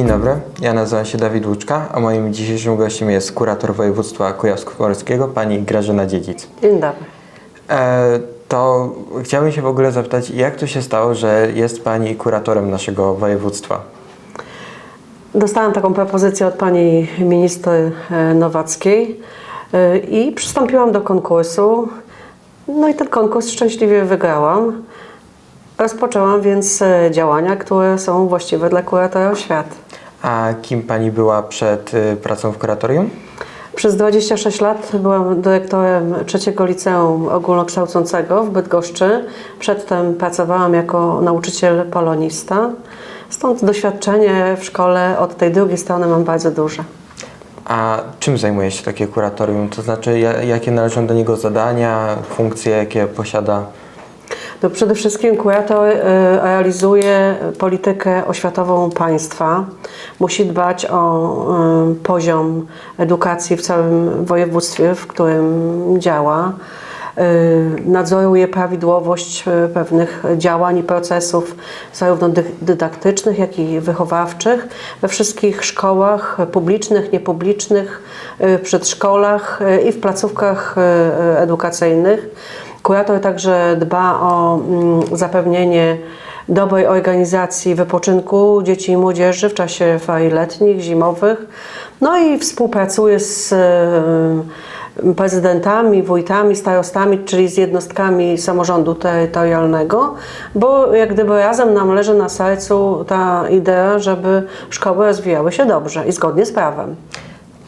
Dzień dobry, ja nazywam się Dawid Łuczka, a moim dzisiejszym gościem jest kurator województwa kujawsko-pomorskiego, pani Grażyna Dziedzic. Dzień dobry. E, to chciałbym się w ogóle zapytać, jak to się stało, że jest pani kuratorem naszego województwa? Dostałam taką propozycję od pani minister e, Nowackiej e, i przystąpiłam do konkursu. No i ten konkurs szczęśliwie wygrałam. Rozpoczęłam więc e, działania, które są właściwe dla kuratora oświaty. A kim pani była przed y, pracą w kuratorium? Przez 26 lat byłam dyrektorem trzeciego liceum ogólnokształcącego w Bydgoszczy. Przedtem pracowałam jako nauczyciel polonista. Stąd doświadczenie w szkole od tej drugiej strony mam bardzo duże. A czym zajmuje się takie kuratorium? To znaczy, ja- jakie należą do niego zadania, funkcje, jakie posiada? No przede wszystkim kurator y, realizuje politykę oświatową państwa. Musi dbać o y, poziom edukacji w całym województwie, w którym działa. Y, Nadzoruje prawidłowość pewnych działań i procesów, zarówno dy- dydaktycznych, jak i wychowawczych, we wszystkich szkołach publicznych, niepublicznych, przedszkolach i w placówkach edukacyjnych. Kurator także dba o mm, zapewnienie dobrej organizacji wypoczynku dzieci i młodzieży w czasie ferii letnich, zimowych. No i współpracuje z e, prezydentami, wójtami, starostami, czyli z jednostkami samorządu terytorialnego, bo jak gdyby razem nam leży na sercu ta idea, żeby szkoły rozwijały się dobrze i zgodnie z prawem.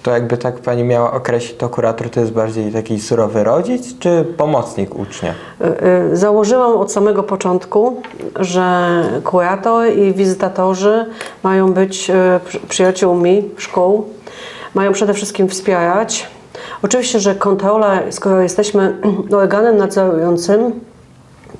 To jakby tak pani miała określić, to kurator to jest bardziej taki surowy rodzic, czy pomocnik ucznia? Y, y, Założyłam od samego początku, że kurator i wizytatorzy mają być y, przy- przyjaciółmi szkół, mają przede wszystkim wspierać. Oczywiście, że kontrola, skoro jesteśmy organem nadzorującym,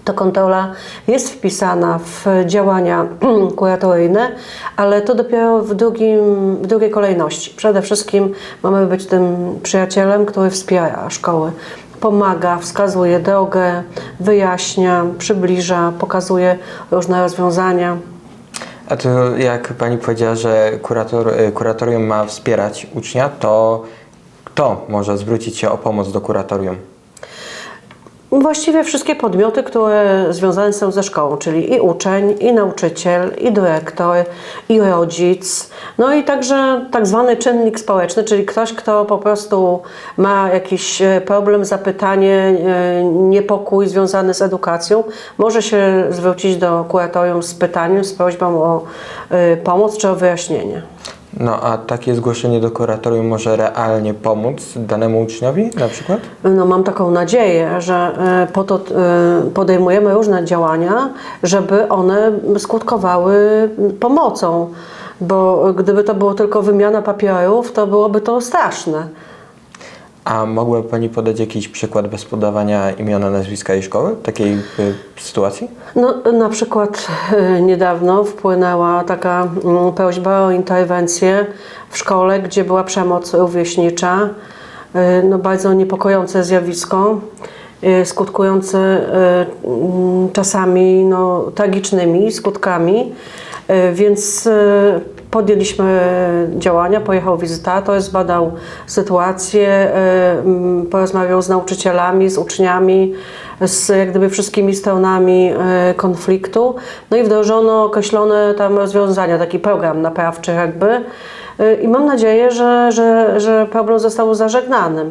to kontrola jest wpisana w działania kuratoryjne, ale to dopiero w, drugim, w drugiej kolejności. Przede wszystkim mamy być tym przyjacielem, który wspiera szkoły. Pomaga, wskazuje drogę, wyjaśnia, przybliża, pokazuje różne rozwiązania. A to jak pani powiedziała, że kurator, y, kuratorium ma wspierać ucznia, to kto może zwrócić się o pomoc do kuratorium? Właściwie wszystkie podmioty, które związane są ze szkołą, czyli i uczeń, i nauczyciel, i dyrektor, i rodzic, no i także tak zwany czynnik społeczny, czyli ktoś, kto po prostu ma jakiś e, problem, zapytanie, e, niepokój związany z edukacją, może się zwrócić do kuratorium z pytaniem, z prośbą o e, pomoc czy o wyjaśnienie. No a takie zgłoszenie do kuratorium może realnie pomóc danemu uczniowi na przykład? No, mam taką nadzieję, że e, po to e, podejmujemy różne działania, żeby one skutkowały pomocą. Bo gdyby to było tylko wymiana papierów, to byłoby to straszne. A mogłaby pani podać jakiś przykład bez podawania imiona, nazwiska i szkoły takiej y, sytuacji? No, na przykład e, niedawno wpłynęła taka mm, prośba o interwencję w szkole, gdzie była przemoc rówieśnicza. E, No, bardzo niepokojące zjawisko, skutkujące mm, czasami no, tragicznymi skutkami. Więc podjęliśmy działania, pojechał wizytator, zbadał sytuację, mm, porozmawiał z nauczycielami, z uczniami, z jak gdyby wszystkimi stronami e, konfliktu. No i wdrożono określone tam rozwiązania, taki program naprawczy jakby. E, I mam nadzieję, że, że, że problem został zażegnany.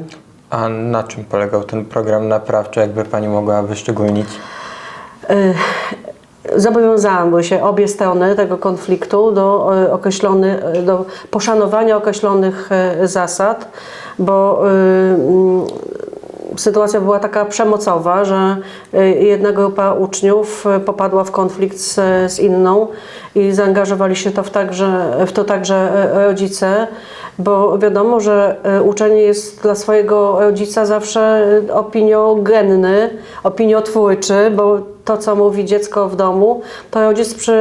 A na czym polegał ten program naprawczy, jakby pani mogła wyszczególnić? Zobowiązały się obie strony tego konfliktu do, e, określony, e, do poszanowania określonych e, zasad, bo sytuacja była taka przemocowa, że jedna grupa uczniów popadła w konflikt z, z inną i zaangażowali się to w, także, w to także rodzice, bo wiadomo, że e, uczeń jest dla swojego rodzica zawsze opiniogenny, opiniotwórczy, bo to, co mówi dziecko w domu, to rodzic przy,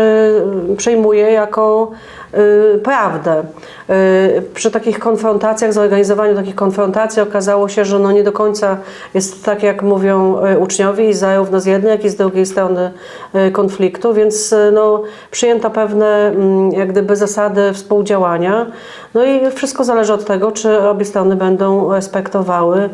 przyjmuje jako y, prawdę. Y, przy takich konfrontacjach, zorganizowaniu takich konfrontacji okazało się, że no nie do końca jest tak, jak mówią y, uczniowie zarówno z jednej, jak i z drugiej strony y, konfliktu, więc y, no, przyjęto pewne mm, jak gdyby zasady współdziałania. No i wszystko zależy od tego, czy obie strony będą respektowały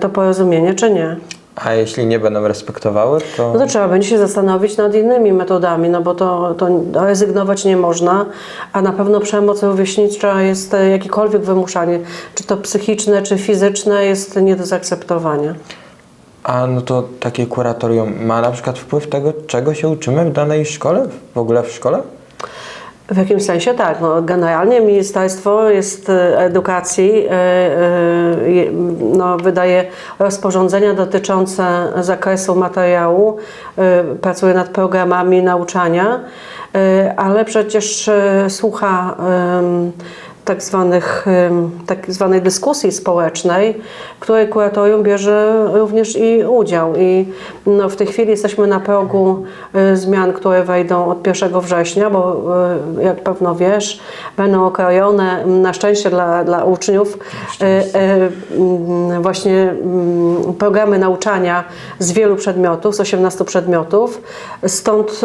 to porozumienie, czy nie. A jeśli nie będą respektowały, to... No to trzeba będzie się zastanowić nad innymi metodami, no bo to, to rezygnować nie można, a na pewno przemoc rówieśnicza jest e, jakiekolwiek wymuszanie, czy to psychiczne, czy fizyczne, jest nie do zaakceptowania. A no to takie kuratorium ma na przykład wpływ tego, czego się uczymy w danej szkole? W ogóle w szkole? W jakimś sensie tak. No, generalnie Ministerstwo jest e, Edukacji e, e, no, wydaje rozporządzenia dotyczące zakresu materiału, pracuje nad programami nauczania, ale przecież słucha tak, zwanych, tak zwanej dyskusji społecznej, w której kuratorium bierze również i udział. I no, w tej chwili jesteśmy na progu y, zmian, które wejdą od 1 września, bo y, jak pewno wiesz, będą okrojone na szczęście dla, dla uczniów y, właśnie programy nauczania z wielu przedmiotów, z 18 przedmiotów. Stąd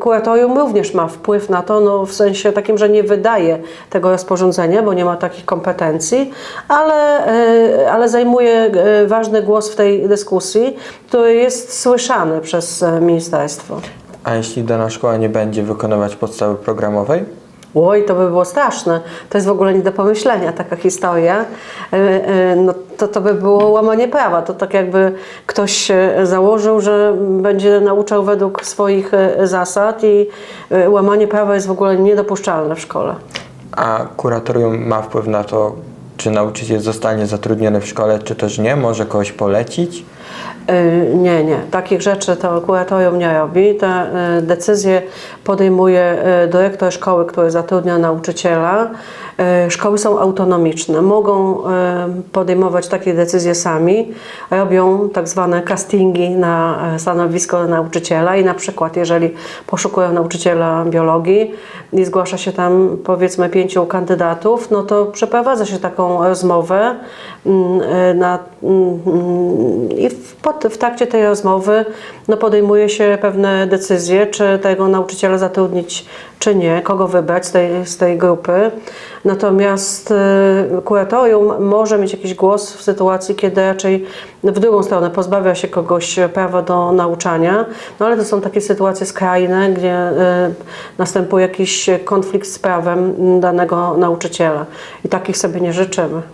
kuratorium również ma wpływ na to, no, w sensie takim, że nie wydaje tego rozporządzenia, bo nie ma takich kompetencji, ale, y, ale zajmuje y, ważny głos w tej dyskusji, który jest słyszany przez e, ministerstwo. A jeśli dana szkoła nie będzie wykonywać podstawy programowej? Oj, to by było straszne. To jest w ogóle nie do pomyślenia taka historia. E, e, No, to, to by było łamanie prawa. To tak jakby ktoś e, założył, że będzie nauczał według swoich e, zasad i e, łamanie prawa jest w ogóle niedopuszczalne w szkole. A kuratorium ma wpływ na to, czy nauczyciel zostanie zatrudniony w szkole, czy też nie? Może kogoś polecić? Y, Nie, nie. Takich rzeczy to kuratorium nie robi. Te y, decyzje podejmuje y, dyrektor szkoły, który zatrudnia nauczyciela. Y, Szkoły są autonomiczne, mogą y, podejmować takie decyzje sami. Robią tak zwane castingi na e, stanowisko nauczyciela i na przykład jeżeli poszukują nauczyciela biologii i zgłasza się tam powiedzmy pięciu kandydatów, no to przeprowadza się taką rozmowę mm, na, mm, i w, w trakcie tej rozmowy no, podejmuje się pewne decyzje, czy tego nauczyciela zatrudnić, czy nie, kogo wybrać z tej, z tej grupy. Natomiast y, kuratorium może mieć jakiś głos w sytuacji, kiedy raczej w drugą stronę pozbawia się kogoś prawa do nauczania, no ale to są takie sytuacje skrajne, gdzie y, następuje jakiś konflikt z prawem danego nauczyciela i takich sobie nie życzymy.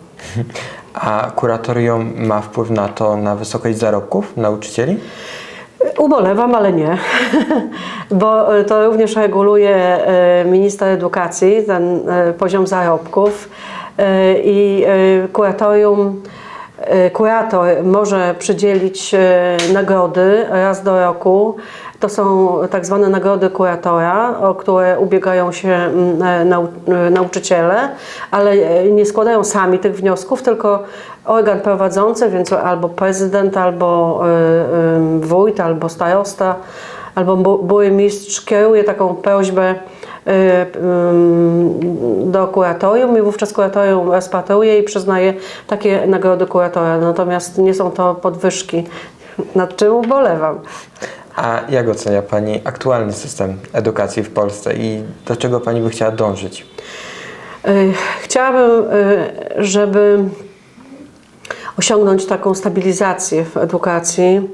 A kuratorium ma wpływ na to, na wysokość zarobków nauczycieli? Ubolewam, ale nie, bo y, to również reguluje y, minister edukacji, ten y, poziom zarobków i kuratorium, kurator może przydzielić y, nagrody raz do roku. To są tak zwane nagrody kuratora, o które ubiegają się mm, e, nau, e, nauczyciele, ale e, nie składają sami tych wniosków, tylko organ prowadzący, więc albo prezydent, albo wójt, albo starosta, albo bu- burmistrz kieruje taką prośbę do kuratorium i wówczas kuratorium rozpatruje i przyznaje takie nagrody kuratora. Natomiast nie są to podwyżki, nad czym ubolewam. A jak ocenia Pani aktualny system edukacji w Polsce i do czego Pani by chciała dążyć? Y, Chciałabym, y, żeby osiągnąć taką stabilizację w edukacji,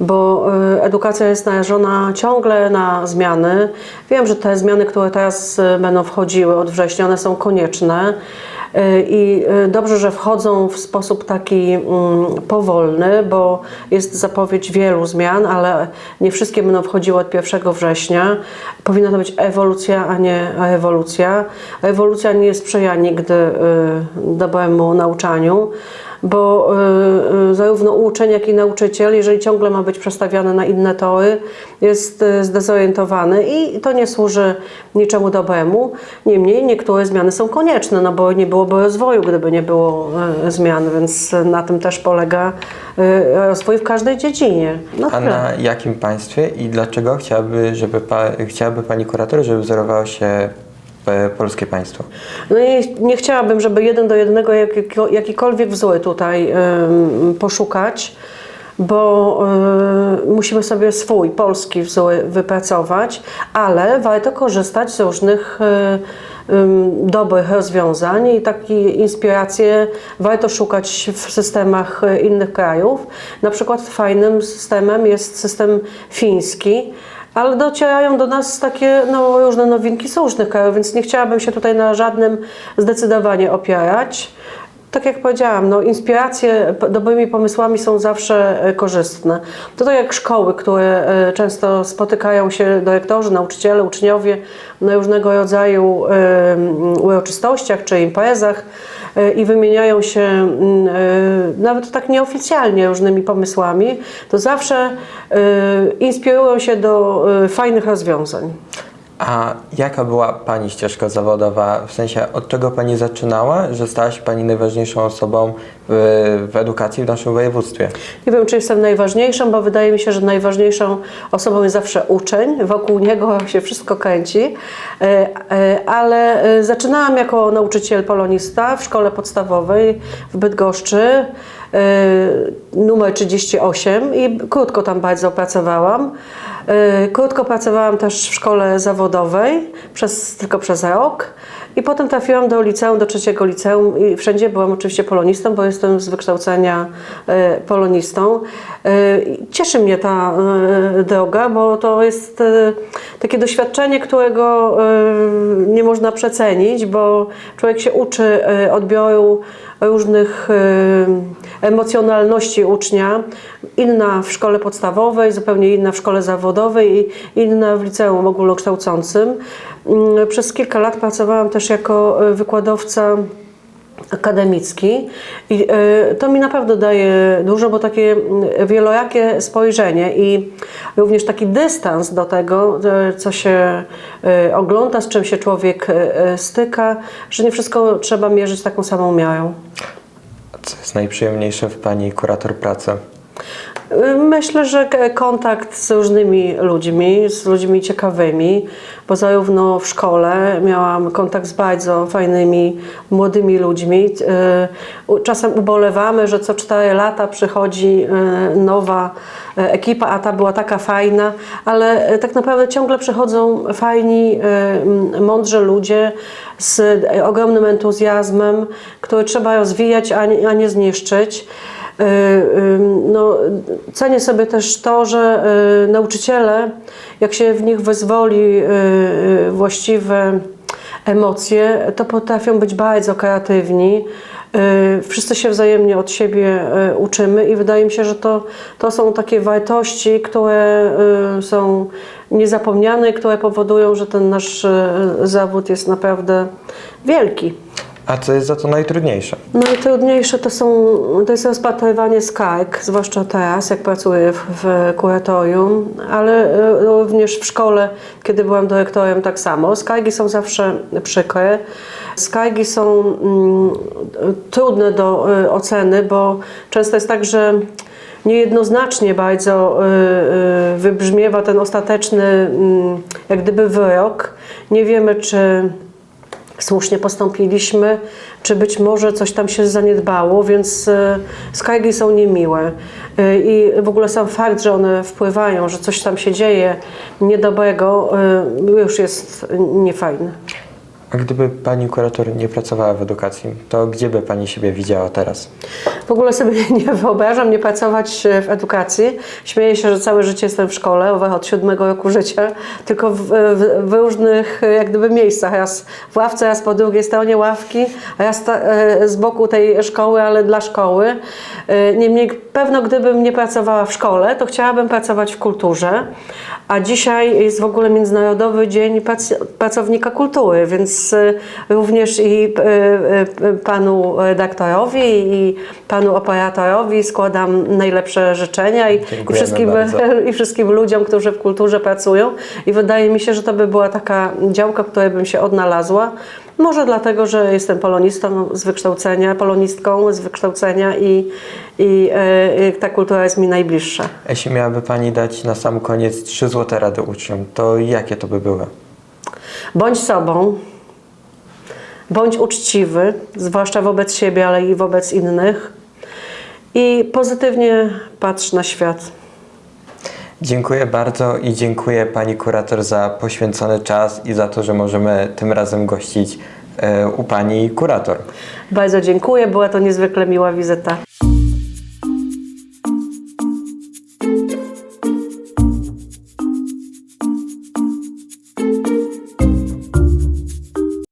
bo y, edukacja jest narażona ciągle na zmiany. Wiem, że te zmiany, które teraz y, będą wchodziły od września, one są konieczne. Y, I dobrze, że wchodzą w sposób taki mm, powolny, bo jest zapowiedź wielu zmian, ale nie wszystkie będą wchodziły od 1 września. Powinna to być ewolucja, a nie rewolucja. Rewolucja nie sprzyja nigdy dobremu nauczaniu. Bo y, y, zarówno uczeń, jak i nauczyciel, jeżeli ciągle ma być przestawiany na inne tory, jest y, zdezorientowany i to nie służy niczemu dobremu. Niemniej niektóre zmiany są konieczne, no bo nie byłoby rozwoju, gdyby nie było zmian, więc na tym też polega rozwój w każdej dziedzinie. No A tyle. na jakim państwie i dlaczego chciałaby, żeby pa, chciałaby pani kurator, żeby wzorowało się polskie państwo? No i nie chciałabym, żeby jeden do jednego jakiko- jakikolwiek wzór tutaj poszukać, bo y, musimy sobie swój polski wzór wypracować, ale warto korzystać z różnych ym, dobrych rozwiązań i takie inspiracje warto szukać w systemach innych krajów. Na przykład fajnym systemem jest system fiński, ale docierają do nas takie no, różne nowinki z różnych krajów, więc nie chciałabym się tutaj na żadnym zdecydowanie opierać. Tak jak powiedziałam, no, inspiracje dobrymi pomysłami są zawsze e, korzystne. To tak jak szkoły, które e, często spotykają się dyrektorzy, nauczyciele, uczniowie na różnego rodzaju e, uroczystościach czy imprezach i wymieniają się mm, e, nawet tak nieoficjalnie różnymi pomysłami, to zawsze e, inspirują się do e, fajnych rozwiązań. A jaka była Pani ścieżka zawodowa? W sensie, od czego Pani zaczynała, że stała się Pani najważniejszą osobą w, edukacji w naszym województwie? Nie wiem, czy jestem najważniejszą, bo wydaje mi się, że najważniejszą osobą jest zawsze uczeń. Wokół niego się wszystko kręci. E, e, Ale e, zaczynałam jako nauczyciel polonista w szkole podstawowej w Bydgoszczy, numer 38 i krótko tam bardzo pracowałam. Krótko pracowałam też w szkole zawodowej, przez, tylko przez rok. I potem trafiłam do liceum, do trzeciego liceum i wszędzie byłam oczywiście polonistą, bo jestem z wykształcenia e, polonistą. E, Cieszy mnie ta e, droga, bo to jest takie doświadczenie, którego nie można przecenić, bo człowiek się uczy odbioru różnych emocjonalności ucznia. Inna w szkole podstawowej, zupełnie inna w szkole zawodowej i inna w liceum ogólnokształcącym. Mm, Przez kilka lat pracowałam też jako e, wykładowca akademicki i e, to mi naprawdę daje dużo, bo takie mm, wielorakie spojrzenie i również taki dystans do tego, e, co się ogląda, z czym się człowiek styka, że nie wszystko trzeba mierzyć taką samą miarą. Co jest najprzyjemniejsze w Pani kurator pracy? Myślę, że kontakt z różnymi ludźmi, z ludźmi ciekawymi, bo zarówno w szkole miałam kontakt z bardzo fajnymi, młodymi ludźmi. E, Czasem ubolewamy, że co cztery lata przychodzi e, nowa e, ekipa, a ta była taka fajna, ale tak naprawdę ciągle przychodzą fajni, mądrzy ludzie z ogromnym entuzjazmem, który trzeba rozwijać, a nie zniszczyć. Y, No, cenię sobie też to, że y, nauczyciele, jak się w nich wyzwoli y, właściwe emocje, to potrafią być bardzo kreatywni. Wszyscy się wzajemnie od siebie uczymy i wydaje mi się, że to, to są takie wartości, które są niezapomniane, i które powodują, że ten nasz zawód jest naprawdę wielki. A co jest za to najtrudniejsze? Najtrudniejsze to są, to jest rozpatrywanie skarg, zwłaszcza teraz, jak pracuję w, w kuratorium, ale e, również w szkole, kiedy byłam dyrektorem, tak samo. Skargi są zawsze przykre. Skargi są mm, trudne do e, oceny, bo często jest tak, że niejednoznacznie bardzo y, y, wybrzmiewa ten ostateczny, mm, jak gdyby wyrok. Nie wiemy, czy słusznie postąpiliśmy, czy być może coś tam się zaniedbało, więc e, skargi są niemiłe. E, I w ogóle sam fakt, że one wpływają, że coś tam się dzieje niedobrego, e, już jest niefajny. A gdyby Pani kurator nie pracowała w edukacji, to gdzie by Pani siebie widziała teraz? W ogóle sobie nie wyobrażam nie pracować e, w edukacji. Śmieję się, że całe życie jestem w szkole, od siódmego roku życia, tylko w, w, w różnych e, jak gdyby miejscach. Raz w ławce, raz po drugiej stronie ławki, a e, z boku tej szkoły, ale dla szkoły. E, Niemniej pewno gdybym nie pracowała w szkole, to chciałabym pracować w kulturze. A dzisiaj jest w ogóle Międzynarodowy Dzień Prac- Pracownika Kultury, więc Więc również i y, y, panu redaktorowi i panu operatorowi składam najlepsze życzenia i, i, wszystkim, bardzo. i wszystkim ludziom, którzy w kulturze pracują. I wydaje mi się, że to by była taka działka, w której bym się odnalazła. Może dlatego, że jestem polonistą z wykształcenia, polonistką z wykształcenia i, i y, ta kultura jest mi najbliższa. Jeśli miałaby Pani dać na sam koniec trzy złote rady uczniom, to jakie to by były? Bądź sobą, bądź uczciwy, zwłaszcza wobec siebie, ale i wobec innych. I pozytywnie patrz na świat. Dziękuję bardzo i dziękuję Pani Kurator za poświęcony czas i za to, że możemy tym razem gościć e, u Pani Kurator. Bardzo dziękuję, była to niezwykle miła wizyta.